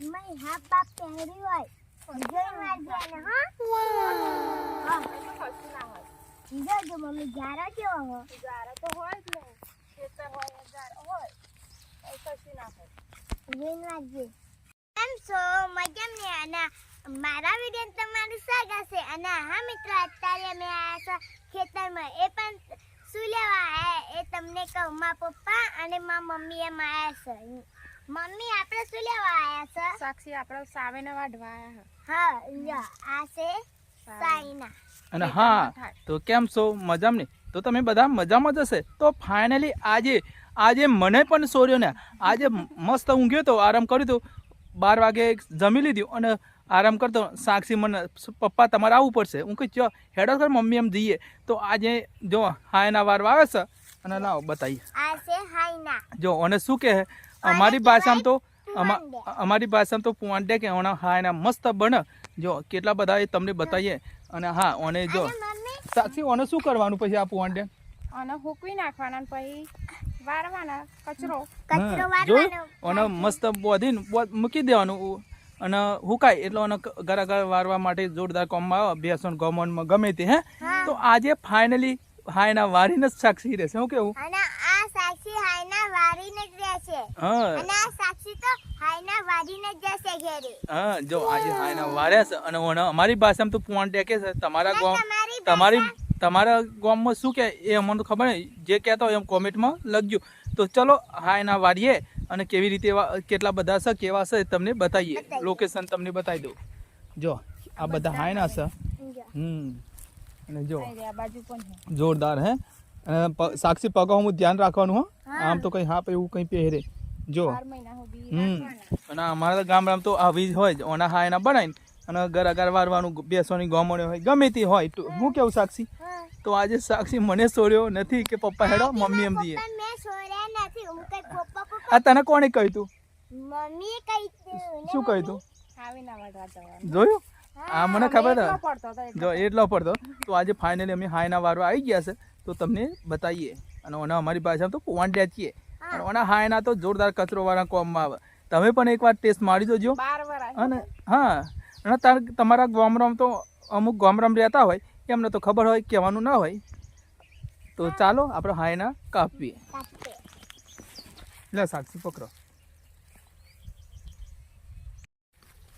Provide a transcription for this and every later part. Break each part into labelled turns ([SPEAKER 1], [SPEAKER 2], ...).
[SPEAKER 1] મેં હા બાપ પહેરી હોય. જોઈ મારજે ને હા?
[SPEAKER 2] હોય
[SPEAKER 1] જો મમ્મી જારા કેવો હો
[SPEAKER 2] જારા તો હોય જ ને. ખેતર હોય ગારા હોય. એ કશું ના હોય
[SPEAKER 1] જોઈ મારજે કેમ છો? મજામ ને? આના મારા વીડિયો તમારું સ્વાગત છે. અને હા મિત્રો અત્યારે મેં આવ્યા છો ખેતરમાં. એ પણ શું લેવા આયા એ તમને કહું. મા પપ્પા અને મારા મમ્મી એમ આયા છે. મમ્મી આપણે શું લેવા આયા છે?
[SPEAKER 2] સાક્ષી આપણે સાવેને વાઢવા
[SPEAKER 1] હા. લ્યો આ છે સાઈના
[SPEAKER 3] અને હા તો કેમ છો? મજામાં ને? તો તમે બધા મજામાં જ હશે. તો ફાઇનલી આજે આજે મને પણ સોર્યો ને. આજે મસ્ત ઊંઘ્યો તો આરામ કર્યો તો. બાર વાગે જમી લીધું અને આરામ કરતો સાક્ષી મને પપ્પા તમારે આવવું પડશે. હું કહી ચો હેડો કર મમ્મી એમ જઈએ. તો આજે જો હાયના વાર આવે છે. અને લાવો બતાવીએ
[SPEAKER 1] છે
[SPEAKER 3] જો અને શું કહે? અમારી ભાષામાં તો અમા- અમારી ભાષામાં તો પુવાંડે કે ઓણા હા એના મસ્ત બને. જો કેટલા બધા એ તમને બતાવીએ. અને હા ઓને જો સાક્ષી ઓને શું કરવાનું પછી આ પુવાંડે?
[SPEAKER 2] ઓને હુકવી નાખવાના પછી વારવાના કચરો.
[SPEAKER 1] કચરો વારવાનો
[SPEAKER 3] ઓને મસ્ત બોધીને બોધ મૂકી દેવાનું. અને હુકાય એટલે ઓને ગરા ગરા વારવા માટે જોરદાર કોમમાં આવે બેસન ગમનમાં ગમે તે હે. તો આજે ફાઇનલી હાયના વારીને જ સાક્ષી રહેશે. શું કેવું
[SPEAKER 1] અને આ સાક્ષી હાઈના
[SPEAKER 3] હા.
[SPEAKER 1] અને આ સાક્ષી તો હાઈના વારીને જશે ઘેરે.
[SPEAKER 3] હા જો આજે હાયના વાર્યા છે અને અમારી ભાષામાં તો પુવાંડે ટેકે છે. તમારા ગામ
[SPEAKER 1] તમારી
[SPEAKER 3] તમારી ગામમાં શું કે? એ અમને તો ખબર નહીં. જે કહેતા હોય એમ કોમેન્ટમાં લખજો. તો ચલો હાયના વારીએ અને કેવી રીતે કેટલા બધા છે કેવા છે તમને બતાવીએ. લોકેશન તમને બતાવી દઉં. જો આ બધા હાયના છે. હમ. અને જો.
[SPEAKER 2] પણ છે.
[SPEAKER 3] જોરદાર હે? અને પગો સાક્ષી પગામાં ધ્યાન રાખવાનું હો. આમ તો કઈ હાપ એવું કઈ પહેરે. જો. હમ. અને અમારા ગામડામાં તો આવી જ હોય જ. ઓના હાયના બનાવીને અને ઘર અગર વારવાનું બેસવાની ગમણી હોય ગમે તે હોય. હું કેવું સાક્ષી? તો આજે સાક્ષી મને છોડ્યો નથી કે પપ્પા હેડો મમ્મી એમ
[SPEAKER 1] હું પપ્પા
[SPEAKER 3] આ તને કોણે કહ્યું તું? શું કહ્યું તું? જોયું? આ મને ખબર જો એટલો. પડતો. તો આજે ફાઇનલી અમે હાયના વારવા આવી ગયા છે. તો તમને બતાવીએ અને ઓના અમારી પાસે તો પોવાંડ્યા છીએ. અને ઓના હાયના તો જોરદાર કચરો વાળા કોમમાં આવે. તમે પણ એકવાર ટેસ્ટ મારી જોજો. અને હા અને તમારા ગામરામ તો અમુક ગામરામ રહેતા હોય એમને તો ખબર હોય કહેવાનું ના હોય. તો ચાલો આપણે હાયના કાપીએ.
[SPEAKER 1] કાપે.
[SPEAKER 3] લે સાક્ષી પકડો.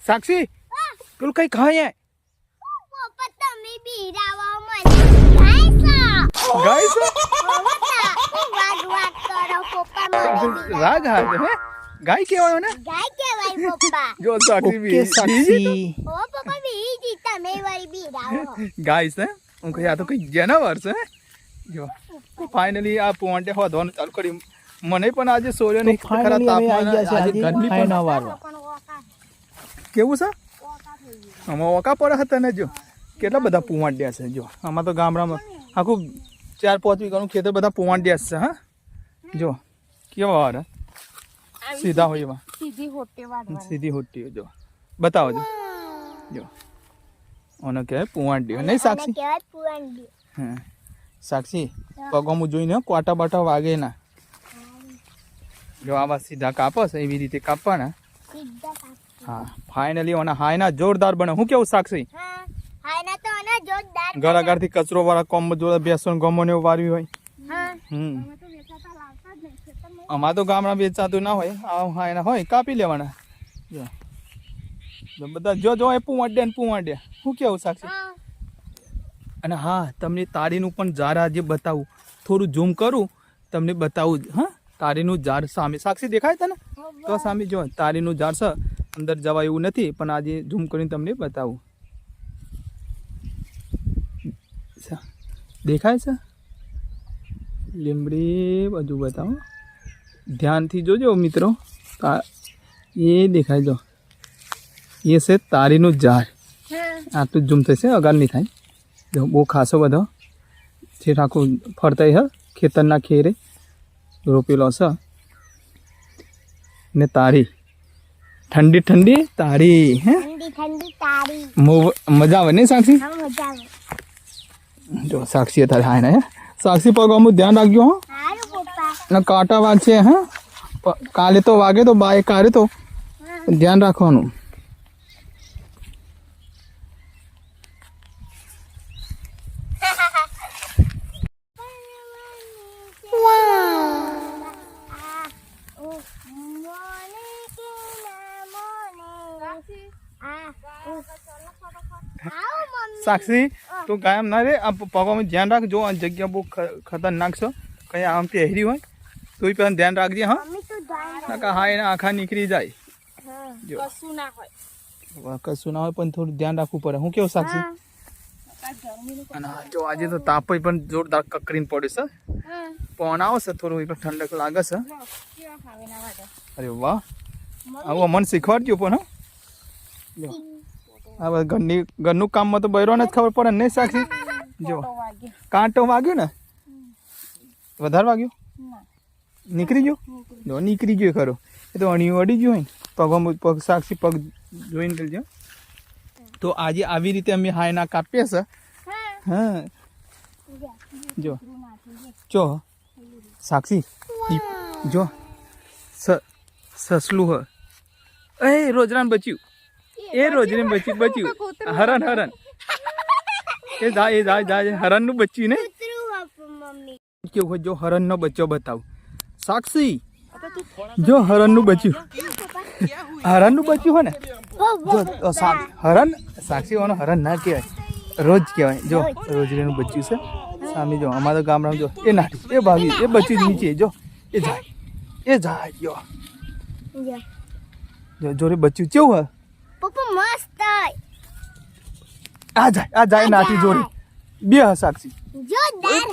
[SPEAKER 3] સાક્ષી પેલું કઈ ખાય
[SPEAKER 1] પપ્પા તમે બીરાવા મને
[SPEAKER 3] ગાય રાગ હાથ હે? ગાય કહેવાયો ને?
[SPEAKER 1] ગાય કહેવાય પપ્પા.
[SPEAKER 3] જો સાક્ષી. બી
[SPEAKER 1] ઓ પપ્પા બીજી તમે વારી બી
[SPEAKER 3] રાવો ગાઈસ હે? હું કહી આ તો કઈ જનાવર છે જો. ફાઇનલી આ પોઈન્ટે હોધવાનું ચાલુ કરી મને પણ આજે સોર્ય નહીં ખરા તાપમાન આજે ગરમી પણ
[SPEAKER 1] પણ
[SPEAKER 3] કેવું છે?
[SPEAKER 1] ઓકા
[SPEAKER 3] આમાં ઓકા પડે હતા ને જો. કેટલા બધા પુવાંડિયા છે જો. આમાં તો ગામડામાં આખું ચાર પાંચ વીઘાનું ખેતર બધા પુવાંડિયા છે હા? જો કેવા વાર સીધા હોય એવા.
[SPEAKER 2] સીધી હોટે
[SPEAKER 3] સીધી હોટી જો. બતાવો જો. જો. ઓને કહેવાય પુવાંડિયો નહીં સાક્ષી? હા. સાક્ષી પગોમાં જોઈને હો, કોટા બાટા વાગે ના. જો આવા સીધા કાપો એવી રીતે કાપવાના. હા ફાઇનલી ઓના હાયના જોરદાર બને. હું કેવું સાક્ષી?
[SPEAKER 1] હા હાયના તો આના જોરદાર
[SPEAKER 3] ગળાગાળથી કચરો વાળા કોમ જોડે બેસન ગમોને એવું વાર્યું હોય.
[SPEAKER 1] હા.
[SPEAKER 3] હમ.
[SPEAKER 2] અમે તો વેચાતા લાવતા જ
[SPEAKER 3] અમાર તો ગામડા વેચાતું ના હોય. આ હાયના હોય કાપી લેવાના. જો. બધા જો જો એ પુવાડ્યા ને પુવાડ્યા શું કેવું સાક્ષી? અને હા તમને તારીનું પણ ઝાર આજે બતાવું. થોડું ઝૂમ કરું તમને બતાવું હા તારીનું ઝાડ સામે. સાક્ષી દેખાય તને? તો સામે જો તારીનું ઝાડ છે. અંદર જવા એવું નથી પણ આજે ઝૂમ કરીને તમને બતાવું સા- દેખાય છે? લીમડી બધું બતાવો. ધ્યાનથી જોજો મિત્રો. એ દેખાય જો. એ છે તારીનું ઝાડ. આટલું જ ઝૂમ થશે અગાર નહીં થાય. જો બહુ ખાસો બધો. છે આખું ફરતાય હ ખેતરના ખેરે. રોપેલો છે ને તારી. ઠંડી ઠંડી તારી હે? મજા આવે ને સાક્ષી
[SPEAKER 1] મજા આવે.
[SPEAKER 3] જો સાક્ષી અત્યારે હાય ને હે સાક્ષી પગ અમુક ધ્યાન રાખજો હો
[SPEAKER 1] સારું પપ્પા
[SPEAKER 3] અને કાંટા વાગશે હે પ- કાલે તો વાગે તો બાય કાઢે તો ધ્યાન રાખવાનું સાક્ષી તું કાયમ ના રે આ પગમાં ધ્યાન રાખ જો આ જગ્યા બહુ ખ- ખતરનાક છે કઈ આમ પહેરી હોય તું પણ ધ્યાન રાખજે હા નકા હા એના આખા નીકળી જાય જો
[SPEAKER 2] કશું ના હોય
[SPEAKER 3] હવે કશું ના હોય પણ થોડું ધ્યાન રાખવું પડે હું કેવું સાક્ષી
[SPEAKER 2] આ ગરમીનું
[SPEAKER 3] અને હા, જો આજે તો તાપ પણ જોરદાર કકરીને પડ્યો છે પવન આવશે થોડું એ પણ ઠંડક લાગે છે
[SPEAKER 2] લો, કેવા ભાવે ના વાગે
[SPEAKER 3] અરે વાહ આવું અમને શીખવાડજો પણ હા બધા ઘરની ઘરનું કામમાં તો બૈરોને જ ખબર પડે ને નહીં સાક્ષી? જો. કાંટો વાગ્યો ને? વધારે વાગ્યો? નીકળી ગયો? જો નીકળી ગયો ખરો. એ તો અણી અડી ગયું હોય ને પગમાં પગ સાક્ષી પગ જોઈને કરજો તો આજે આવી રીતે અમે હાયના કાપીએ છે. હા. જો. જો. સાક્ષી. જો. સસલું હ. એ રોજરાન બચ્યું. એ રોજને બચ્યું બચ્યું. હરણ હરણ. એ જા એ જા જા હરણનું બચ્યું ને? કેવું હોય જો હરણનો બચ્ચો બતાવ. સાક્ષી જો હરણનું બચ્યું. હરણનું બચ્યું હોય ને? જો હરણ સાક્ષી હોવાનો હરણ ના કહેવાય. રોજ કહેવાય. જો રોજરીનું બચ્યું છે. સામે જો અમારા ગામડામાં જો એ નાઠી એ ભાગી એ બચ્યું નીચે જો એ જાય એ જાય જો. જો. જોરે બચ્યું કેવું હોય?
[SPEAKER 1] પપ્પા મસ્ત
[SPEAKER 3] આ જાય આ જાય નાઠી જોડી. બે
[SPEAKER 1] હસાક્ષી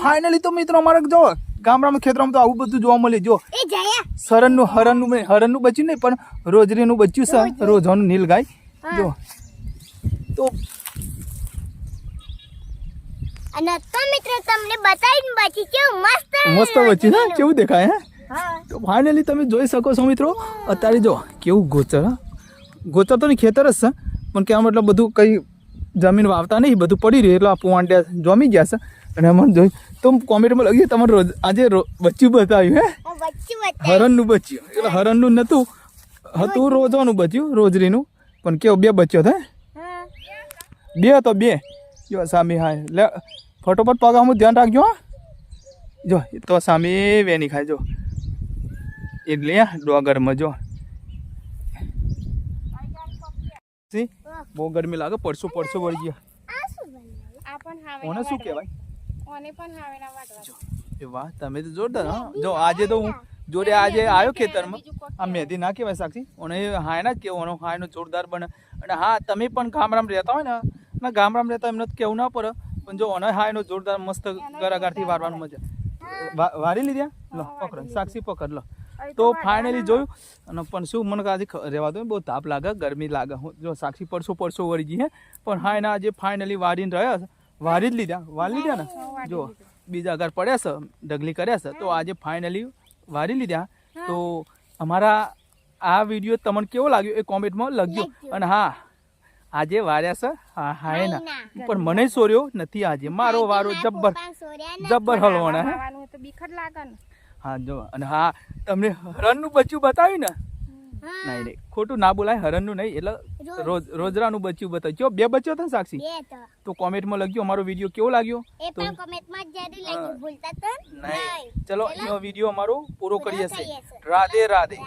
[SPEAKER 3] ફાઇનલી તો મિત્રો અમારે જો ગામડામાં ખેતરમાં તો આવું બધું જોવા મળે જો. સરનનું હરણનું હરણનું બચ્યું નહીં પણ રોજરીનું બચ્યું છે રોજવાનું નીલ ગાય. જો. તો
[SPEAKER 1] અને તો મિત્રો તમને બતાવીને કેવું મસ્ત
[SPEAKER 3] મસ્ત કેવું દેખાય હે? તો ફાઇનલી તમે જોઈ શકો છો મિત્રો અત્યારે જો કેવું ગોચર હા. ગોચર તો નહીં ખેતર જ છે. પણ કે મતલબ બધું કંઈ જમીન વાવતા નહીં બધું પડી રહ્યું એટલે આ પોવાંટ્યા જમી ગયા છે. અને અમને જોઈ તો કોમેન્ટમાં લખ્યું તમારે રોજ આજે બચ્ચું બતાવ્યું હે? હરણનું બચ્યું. એટલે હરણનું નહોતું. હતું રોજવાનું બચ્યું રોજરીનું. પણ કેવું બે બચ્યો
[SPEAKER 1] હતા
[SPEAKER 3] બે હતો બે. જો સામે હા. લે ફટોફટ પગામું ધ્યાન રાખજો હા. જો તો સામે વેની ખાય જો. એટલે ડોગરમાં જો. સી? બહુ ગરમી લાગે પડશું પડશું વળી ગયા.
[SPEAKER 1] આ શું બનાવ્યું
[SPEAKER 2] આ પણ હાવે
[SPEAKER 3] ઓને શું કહેવાય?
[SPEAKER 2] ઓને પણ હાવે વાટવા.
[SPEAKER 3] એ વાહ તમે તો જોરદાર હા. જો આજે તો હું જોડે આજે આવ્યો ખેતરમાં. આ મેથી ના કહેવાય સાક્ષી. ઓને હાયના જ હાયનો જોરદાર બને. અને હા તમે પણ ગામડામાં રહેતા હોય ને ના ગામડામાં રહેતા એમને કેવું ના પડે. પણ જો ઓને હાયનો જોરદાર મસ્ત ગરાગારથી વારવાનું મજા. વારી લીધા? લો પકડ. સાક્ષી પકડ લો. તો ફાઇનલી જોયું. અને પણ શું મને આજે રહેવા દો બહુ તાપ લાગે ગરમી લાગે. હું જો સાક્ષી પડશો પડશો વળી ગઈ હે. પણ હા એના આજે ફાઇનલી વારીને રહ્યા છે. વારી જ લીધા વારી લીધા ને? જો બીજા ઘર પડ્યા છે ઢગલી કર્યા છે તો આજે ફાઇનલી વારી લીધા. તો અમારા આ વીડિયો તમને કેવો લાગ્યો એ કોમેન્ટમાં લખજો. અને હા આજે વાર્યા છે હા હા એના પણ મને સોર્યો નથી આજે. મારો વારો જબ્બર જબ્બર હલવાના હે. હા જો. અને હા તમને હરણનું બચ્ચું બતાવ્યું ને? નહીં નહીં. ખોટું ના બોલાય હરણનું નહીં. એટલે રોજ. રોજરાનું બચ્ચું બતાવ્યું. જો બે બચ્યો હતા સાક્ષી?
[SPEAKER 1] તો.
[SPEAKER 3] કોમેન્ટમાં લખજો અમારો વીડિયો કેવો લાગ્યો?
[SPEAKER 1] તો
[SPEAKER 3] નહીં. ચલો અહીંનો વીડિયો અમારો પૂરો કરીએ
[SPEAKER 1] હશે
[SPEAKER 3] છીએ.
[SPEAKER 1] રાધે રાધે.